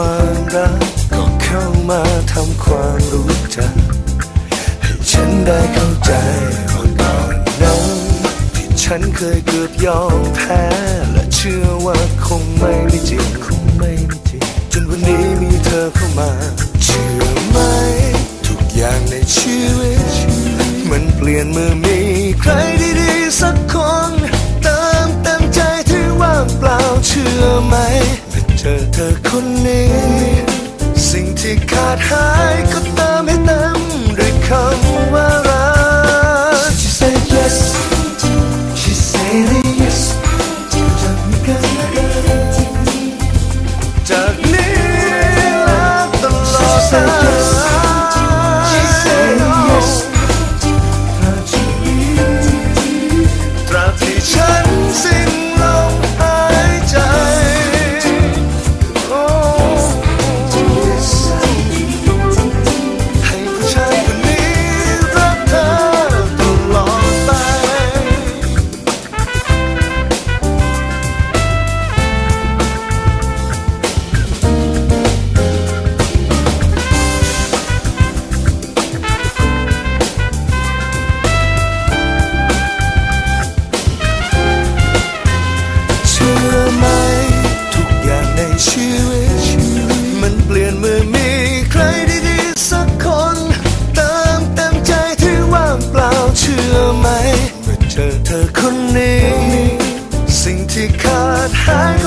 ความรักก็เข้ามาทำความรู้จัก ให้ฉันได้เข้าใจว่าก่อนนั้นที่ฉันเคยเกือบยอมแพ้ และเชื่อว่าคงไม่ม่จริงคงไม่ม่จริงจนวันนี้มีเธอเข้ามา เชื่อไหม ทุกอย่างในชีวิต มันเปลี่ยนเมื่อมี ที่ขาดหายก็เติม เธอเธอคนนี้ สิ่งที่ขาดหาย